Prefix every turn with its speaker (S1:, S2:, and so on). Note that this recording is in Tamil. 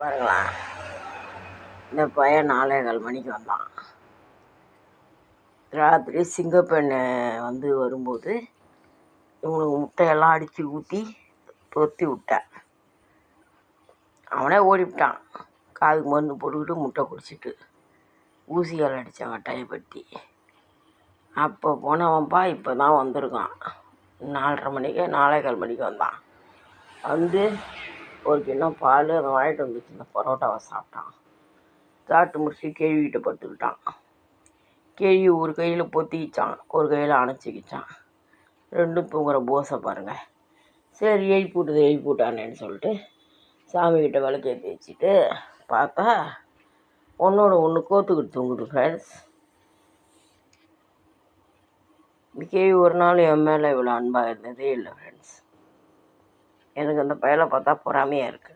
S1: பாருங்களேன் இந்த பையன் நாலேகால் மணிக்கு வந்தான். ராத்திரி சிங்கப்பெண்ணை வந்து வரும்போது இவனுக்கு முட்டையெல்லாம் அடித்து ஊற்றி பொத்தி விட்டேன் அவனே ஓடிவிட்டான். காதுக்கு மருந்து போட்டுக்கிட்டு முட்டை குடிச்சிட்டு ஊசியால் அடித்தான் கட்டாயப்படுத்தி அப்போ போனவன்ப்பா இப்போ தான் வந்திருக்கான். நாலரை மணிக்கு நாலே கால் மணிக்கு வந்தான். வந்து ஒரு கிண்ணம் பால் அதை வாங்கிட்டு வந்துச்சு இந்த பரோட்டாவை சாப்பிட்டான். சாப்பிட்டு முடிச்சு கேள்விக்கிட்ட படுத்துக்கிட்டான். கேள்வி ஒரு கையில் பொத்திக்கிச்சான் ஒரு கையில் அணைச்சிக்கிச்சான். ரெண்டும் தூங்குற போசை பாருங்கள் சரி எழுப்பி விட்டுது எழுப்பி விட்டானேன்னு சொல்லிட்டு சாமிக்கிட்ட விளக்கேற்றி வச்சுட்டு பார்த்தா ஒன்றோட ஒன்று கோத்துக்கிட்டு தூங்குது ஃப்ரெண்ட்ஸ் கேள்வி ஒரு நாள் என் மேலே இவ்வளோ அன்பாக இருந்ததே இல்லை ஃப்ரெண்ட்ஸ் எனக்கு அந்த பயலை பார்த்தா பொறாமையாக இருக்குது